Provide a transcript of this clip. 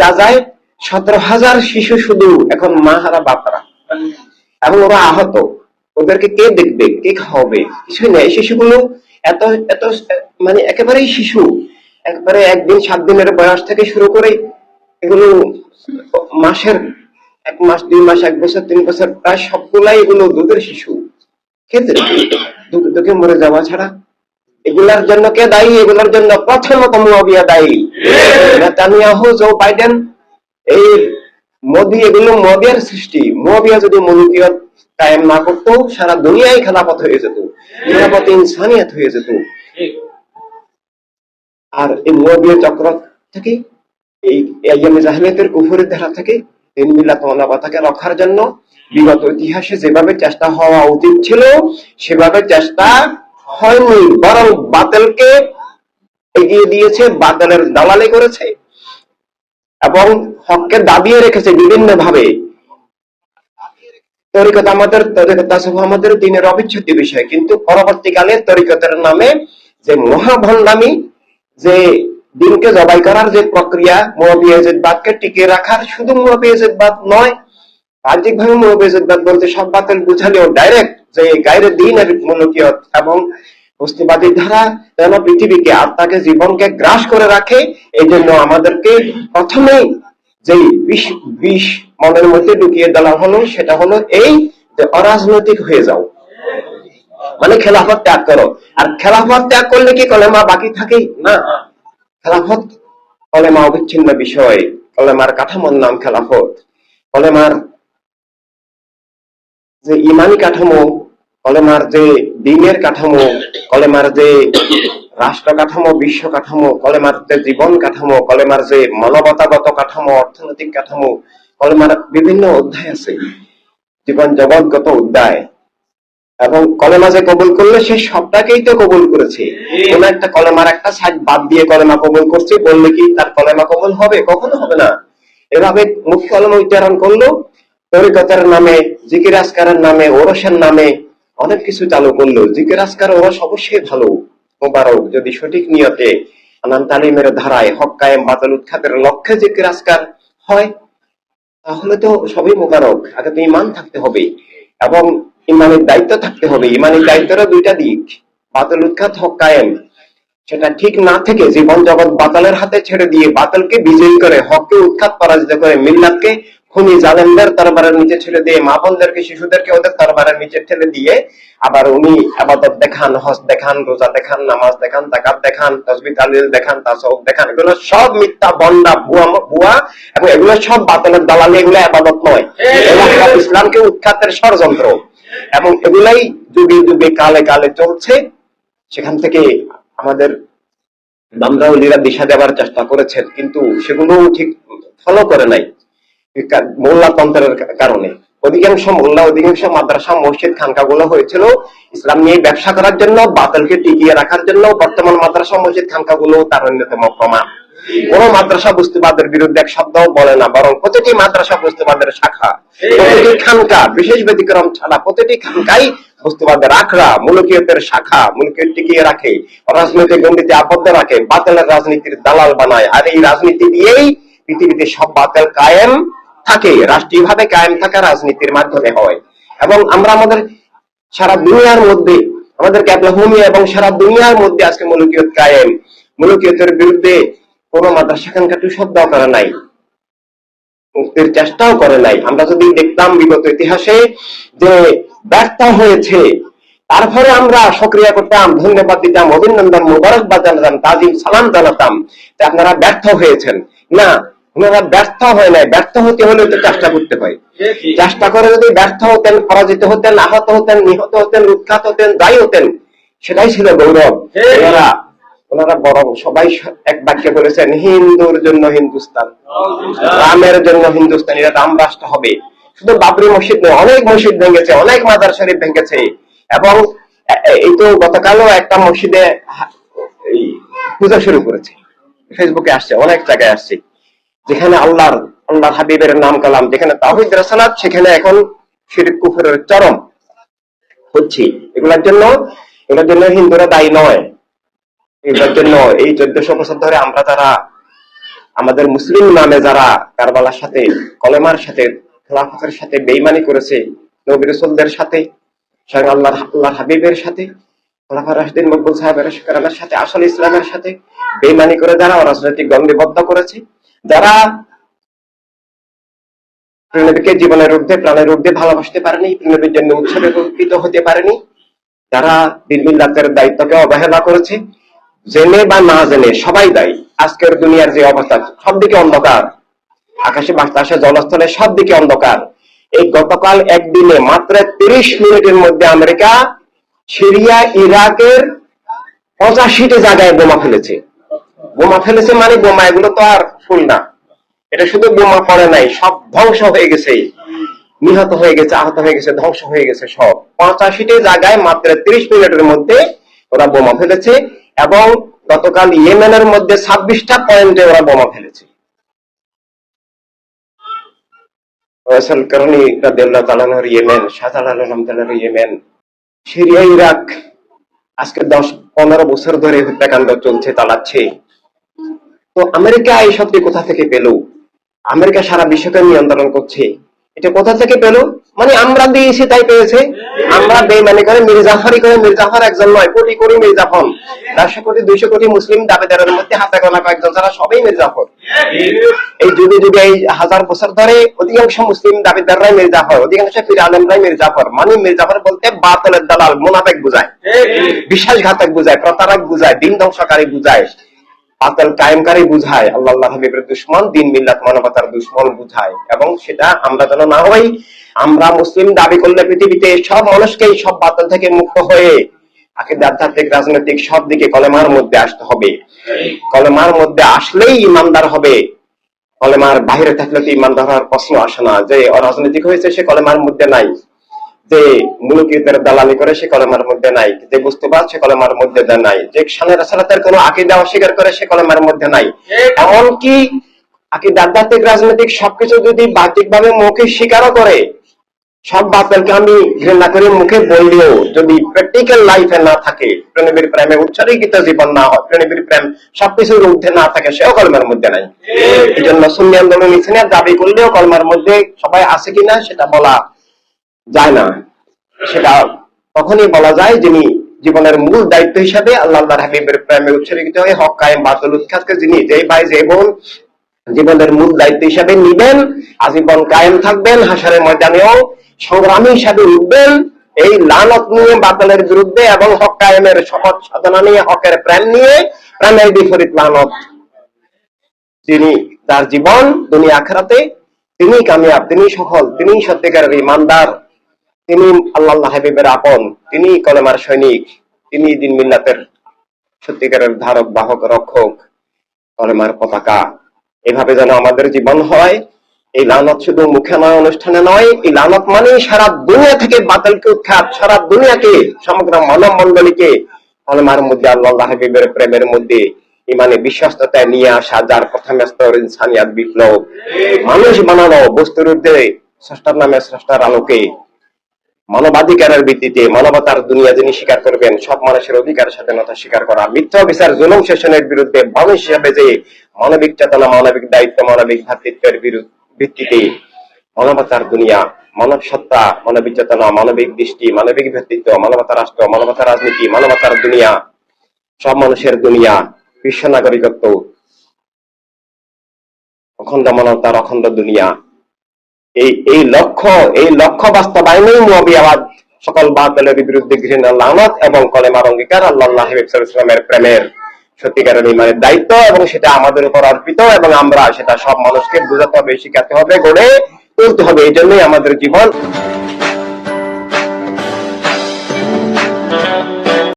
গাজায় সতেরো হাজার শিশু শুধু এখন মা হারা বাপারা এবং ওরা আহত। ওদেরকে কে দেখবে, কে খাওয়াবে? কিছুই নেই। শিশুগুলো এত এত মানে একেবারেই শিশু। একবারে একদিন, সাত দিনের বয়স থেকে শুরু করে এগুলো মাসের এক মাস, দুই মাস, এক বছর, তিন বছর, প্রায় সবগুলাই এগুলো দুধের শিশু। খেতে দুঃখে মরে যাওয়া ছাড়া। এগুলার জন্য কে দায়ী? এগুলোর জন্য প্রথমত মুয়াবিয়া দায়ী। নেতানিয়াহু, জো বাইডেন, এই মোদি এগুলো মোদিয়ার সৃষ্টি। মোবিয়া যদি মুলুকিয়ত কায়েম না সারা দুনিয়ায় খেলাপথ হয়ে যেত ইনসানিয়াত হয়ে যেত। আর এই চক্র থেকে, এই কুফুরের ধারা থেকে মিলাত মানবতাকে রক্ষার জন্য বিগত ইতিহাসে যেভাবে চেষ্টা হওয়া উচিত ছিল, সেভাবে চেষ্টা হয়নি, বরং বাতিলকে এগিয়ে দিয়েছে বাতিলের দালালি করেছে এবং হককে দাবিয়ে রেখেছে বিভিন্ন ভাবে তরিকত আমাদের তরিকত আমাদের দিনের অবিচ্ছেদ্য বিষয়। কিন্তু পরবর্তীকালে তরিকতের নামে যে মহাভণ্ডামি, যে দিনকে জবাই করার যে প্রক্রিয়া বাদকে টিকিয়ে রাখার শুধু বাদ নয় বাহ্যিক ভাবে বাদ বলতে সব বাতিল বুঝালেও ডাইরেক্ট যে গায়ের দিনের মূলকীয়ত এবং বস্তুবাদী ধারা যেন পৃথিবীকে আত্মাকে, জীবনকে গ্রাস করে রাখে, এই জন্য আমাদেরকে প্রথমেই যে বিষ বিষ মনের মধ্যে ঢুকিয়ে দেওয়া হলো, সেটা হলো এই যে অরাজনৈতিক হয়ে যাও। মানে খেলাফত ত্যাগ করো। আর খেলাফত ত্যাগ করলে কি কলেমা বাকি থাকে? না। খেলাফত কলেমা অবিচ্ছিন্ন বিষয়। কলেমার কাঠামোর নাম খেলাফত। কলেমার যে ইমানি কাঠামো কলেমার যে দিনের কাঠামো কলেমার যে রাষ্ট্র কাঠামো, বিশ্ব কাঠামো কলেমার যে জীবন কাঠামো কলেমার যে মানবতাগত কাঠামো, অর্থনৈতিক কাঠামো কলেমার বিভিন্ন অধ্যায় আছে। জীবন জগৎগত অধ্যায়। এবং কলেমা যে কবুল করলে, সে সবটাকেই তো কবুল করেছে। কোন একটা কলেমার একটা সাইড বাদ দিয়ে কলেমা কবুল করছে, বললে কি তার কলেমা কবুল হবে? কখনো হবে না। এভাবে মুখ্য কলমা উচ্চারণ করল। তরিকতের নামে, জিকির আসকারের নামে, ওরসের নামে অনেক কিছু চালু করল। জিকির আসকার ওরস অবশ্যই ভালো। মোবারক, যদি সঠিক নিয়তে আনাম তালিমের ধারায় হক কায়েম, বাতল উৎখাতের লক্ষ্যে জিকির আসকার হয়, তাহলে তো সবই মোবারক। আগে তো ইমান থাকতে হবে এবং ইমানের দায়িত্ব থাকতে হবে। ইমানের দায়িত্বেরও দুইটা দিক। বাতল উৎখাত, হক কায়েম। সেটা ঠিক না থেকে জীবন জগৎ বাতালের হাতে ছেড়ে দিয়ে বাতালকে বিজয়ী করে, হককে উৎখাত পরাজিত করে, মিল্লাতকে খুনি জালেমদের তরবারের নিচে ছেড়ে দিয়ে মা বোনদেরকে শিশুদেরকে ওদের তরবারের নিচে ঠেলে দিয়ে আবার উনি আবাদত দেখান হজ দেখান রোজা দেখান নামাজ দেখান তাকাত দেখান তসবি তালিল দেখান তাসব দেখান। এগুলো সব মিথ্যা বন্ডা ভুয়া ভুয়া এবং এগুলো সব বাতিলের দালালি এগুলো আবাদত নয়। ইসলামকে উৎখাতের ষড়যন্ত্র। এবং এগুলাই যুগে যুগে কালে কালে চলছে। সেখান থেকে আমাদের দামরাউলিরা দিশা দেওয়ার চেষ্টা করেছেন কিন্তু সেগুলো ঠিক ফলো করে নাই। মোল্লাতন্ত্রের কারণে। অধিকাংশ মোল্লা, অধিকাংশ মাদ্রাসা, মসজিদ খানকা গুলো হয়েছিল ইসলাম নিয়ে ব্যবসা করার জন্য, বাতিলকে টিকিয়ে রাখার জন্য। বর্তমান মাদ্রাসা, মসজিদ খানকা গুলো তার অন্যতম প্রমাণ। কোন মাদ্রাসা বস্তুবাদের বিরুদ্ধে এক শব্দ বলে না, বরং প্রতিটি মাদ্রাসা বস্তুবাদের শাখা। প্রতিটি খানকা, বিশেষ ব্যতিক্রম ছাড়া প্রতিটি খানকাই বস্তুবাদের আখড়া, মুলকিয়তের শাখা, মুলকিয়ত টিকিয়ে রাখে, রাজনৈতিক গণ্ডিতে আবদ্ধ রাখে, বাতিলের রাজনীতির দালাল বানায়। আর এই রাজনীতি দিয়েই পৃথিবীতে সব বাতিল কায়েম। থাকে রাষ্ট্রীয় ভাবে কায়েম থাকা রাজনীতির মাধ্যমে হয়। এবং আমরা আমাদের সারা দুনিয়ার মধ্যে, আমাদের ক্যাপলাভূমি এবং সারা দুনিয়ার মধ্যে আজকে মুলকিয়ত কায়েম। মুলকিয়তের বিরুদ্ধে কোন মাদ্রাসা খানকা শব্দ করে নাই। মুক্তির চেষ্টাও করে নাই। আমরা যদি দেখতাম বিগত ইতিহাসে যে ব্যর্থ হয়েছে, তারপরে আমরা সক্রিয় করতাম, ধন্যবাদ দিতাম, অভিনন্দন, মুবারকবাদ জানাতাম, তাজিম সালাম জানাতাম যে আপনারা ব্যর্থ হয়েছেন। না ওনারা ব্যর্থ হয় নাই। ব্যর্থ হতে হলে তো চেষ্টা করতে হয়। চেষ্টা করে যদি ব্যর্থ হতেন পরাজিত হতেন আহত হতেন নিহত হতেন উৎখাত হতেন যাই হতেন সেটাই ছিল গৌরব। ওনারা ওনারা বরং সবাই এক বাক্যে বলেছেন হিন্দুর জন্য হিন্দুস্তান। রামের জন্য হিন্দুস্তান। এটা রাম রাষ্ট্র হবে। শুধু বাবরি মসজিদ নয় অনেক মসজিদ ভেঙেছে অনেক মাদার শরীফ ভেঙেছে। এবং এই তো গতকালও একটা মসজিদে পূজা শুরু করেছে। ফেসবুকে আসছে অনেক জায়গায় আসছে। যেখানে আল্লাহর আল্লাহ হাবিবের নাম কালাম, যেখানে তাহিদ রাসালাত, সেখানে এখন শিরিক, কুফরের চরম। হচ্ছে এগুলোর জন্য এগুলোর জন্য হিন্দুরা দায়ী নয়। এগুলোর জন্য এই চোদ্দশো বছর ধরে আমরা যারা, আমাদের মুসলিম নামে যারা কারবালার সাথে, কলেমার সাথে, খেলাফতের সাথে বেইমানি করেছে, নবী রসুলদের সাথে, স্বয়ং আল্লাহ আল্লাহ হাবিবের সাথে, খোলাফা রাশিদিন মকবুল সাহেবের সাথে, আসল ইসলামের সাথে বেইমানি করে যারা রাজনৈতিক দ্বন্দ্ববদ্ধ করেছে যারা প্রেমিককে জীবনের ঊর্ধ্বে প্রাণের ঊর্ধ্বে ভালোবাসতে পারেনি প্রেমিকের জন্য উৎসবে উপকৃত হতে পারেনি, যারা দিন মিল্লাতের দায়িত্বকে অবহেলা করেছে, জেনে বা না জেনে সবাই দায়ী। আজকের দুনিয়ার যে অবস্থা সব দিকে অন্ধকার। আকাশে বাতাসে জলস্থলে সব দিকে অন্ধকার। এই গতকাল একদিনে মাত্র তিরিশ মিনিটের মধ্যে আমেরিকা, সিরিয়া, ইরাকের পঁচাশিটি জায়গায় বোমা ফেলেছে। বোমা ফেলেছে মানে বোমা, এগুলো তো আর ফুল না। এটা শুধু বোমা পড়ে নাই, সব ধ্বংস হয়ে গেছে। নিহত হয়ে গেছে, আহত হয়ে গেছে, ধ্বংস হয়ে গেছে সব। পঁচাশিটি জায়গায় মাত্র তিরিশ মিনিটের মধ্যে ওরা বোমা ফেলেছে এবং গতকাল ইয়েমেনের মধ্যে ছাব্বিশটা পয়েন্টে ওরা বোমা ফেলেছে। ইয়েমেন ইয়েমেন, সিরিয়া, ইরাক, আজকে দশ পনেরো বছর ধরে হত্যাকাণ্ড চলছে, চালাচ্ছে। তো আমেরিকা এই সবটি কোথা থেকে পেল? আমেরিকা সারা বিশ্বকে নিয়ন্ত্রণ করছে। এটা কোথা থেকে পেল? মানে আমরা দিয়েছি তাই পেয়েছে। আমরা বেমানি করে মির্জাফারি করে মির্জাফার একজন নয় কোটি কোটি মির্জাফর চারশো কোটি দুইশো কোটি মুসলিম দাবিদারের মধ্যে হাতে গোনা কয়েকজন ছাড়া সবাই মির্জাফর এই যুগে যুগে এই হাজার বছর ধরে অধিকাংশ মুসলিম দাবিদাররাই মির্জাফর অধিকাংশ ফির আলমরাই মির্জাফর মানে মির্জাফর বলতে বাতলের দালাল মুনাফেক বুঝায় বিশ্বাসঘাতক বুঝায় প্রতারক বুঝায় দিন ধ্বংসকারী বুঝায়। বাতল কায়েমকারী বুঝায়, আল্লাহ আল্লাহ হাবিবের দুশ্মন, দিন মিল্লাত মানবতার দুশ্মন বুঝায়। এবং সেটা আমরা যেন না হই, আমরা মুসলিম দাবি করলে পৃথিবীতে সব মানুষকেই সব বাতল থেকে মুক্ত হয়ে আধ্যাত্মিক, রাজনৈতিক সব দিকে কলেমার মধ্যে আসতে হবে। কলেমার মধ্যে আসলেই ইমানদার হবে। কলেমার বাইরে থাকলে তো ইমানদার হওয়ার প্রশ্ন আসে না যে অরাজনৈতিক হয়েছে সে কলেমার মধ্যে নাই। যে মুলুকিয়তের দালালি করে সে কলেমার মধ্যে নাই যে বুঝতেবাদ সে কলেমার মধ্যে নাই যে সানের সালাতের কোনো আকিদা অস্বীকার করে সে কলেমার মধ্যে নাই। এমনকি আকিদা আধ্যাত্মিক রাজনৈতিক সবকিছু যদি বাহ্যিক ভাবে মুখে স্বীকারও করে সব বাতিলকে আমি ঘৃণা করে মুখে বললেও যদি প্র্যাকটিক্যাল লাইফে না থাকে প্রেমের প্রেমে উচ্চারিত জীবন না হয় প্রেমের প্রেম সবকিছুর ঊর্ধ্বে না থাকে সেও কলমের মধ্যে নাই। এই জন্য সুন্নি আন্দোলন দাবি করলেও কলমের মধ্যে সবাই আছে কিনা সেটা বলা যায় না। সেটা তখনই বলা যায় যিনি জীবনের মূল দায়িত্ব হিসাবে আল্লাহ আল্লাহ হাবিবের প্রেমে উৎসর্গিত হয়ে হক কায়েম বাতল উৎখাতকে যিনি যে ভাই যে বোন জীবনের মূল দায়িত্ব হিসাবে নিবেন, আজীবন কায়েম থাকবেন, হাসারের ময়দানেও সংগ্রামী হিসাবে উঠবেন, এই লানত নিয়ে, বাতলের বিরুদ্ধে এবং হক কায়েমের শপথ সাধনা নিয়ে, হকের প্রেম নিয়ে, প্রেমের বিপরীত লানত তিনি তার জীবন, দুনিয়া, আখরাতে তিনি কামিয়াব তিনি সফল তিনি সত্যিকারের ইমানদার তিনি আল্লাহ হাবিবের আপন, তিনি কলেমার সৈনিক, তিনি দিন মিল্লাতের সত্যিকারের ধারক, বাহক, রক্ষক, কলেমার পতাকা। এভাবে যেন আমাদের জীবন হয়, এই লানত শুধু মুখে নয়, অনুষ্ঠানে নয়, এই লানত মানে সারা দুনিয়া থেকে বাতিলকে উৎখাত, সারা দুনিয়াকে, সমগ্র মানব মন্ডলীকে কলেমার মধ্যে, আল্লাহ হাবিবের প্রেমের মধ্যে, ইমানে বিশ্বস্ততায় নিয়ে আসা, যার প্রথম স্তর ইনসানিয়াত বিপ্লব। মানুষ বানানো বস্তুর ঊর্ধ্বে, স্রষ্টার নামে স্রষ্টার আলোকে। মানবাধিকারের ভিত্তিতে মানবতার দুনিয়া যিনি স্বীকার করবেন, সব মানুষের অধিকার স্বাধীনতা স্বীকার করা। মিথ্যা বিচার জুলুম শাসনের বিরুদ্ধে মানুষ হিসাবে যে মানবিক চেতনা, মানবিক দায়িত্ব, মানবিক ভ্রাতৃত্বের ভিত্তিতে মানবতার দুনিয়া, মানব সত্তা, মানবিক চেতনা, মানবিক দৃষ্টি, মানবিক ব্যক্তিত্ব মানবতা রাষ্ট্র মানবতা রাজনীতি, মানবতার দুনিয়া, সব মানুষের দুনিয়া, বিশ্ব নাগরিকত্ব, অখণ্ড মানবতার অখণ্ড দুনিয়া। এই এই লক্ষ্য এই লক্ষ্য বাস্তবায়নেই মুয়াবিয়াবাদ সকল বাতিলের বিরুদ্ধে ঘৃণা, লানত এবং কলেমার অঙ্গীকার আল্লাহ ইসলামের প্রেমের সত্যিকারের ইমানের দায়িত্ব এবং সেটা আমাদের উপর অর্পিত এবং আমরা সেটা সব মানুষকে বোঝাতে হবে, শিখাতে হবে, গড়ে তুলতে হবে। এই জন্যই আমাদের জীবন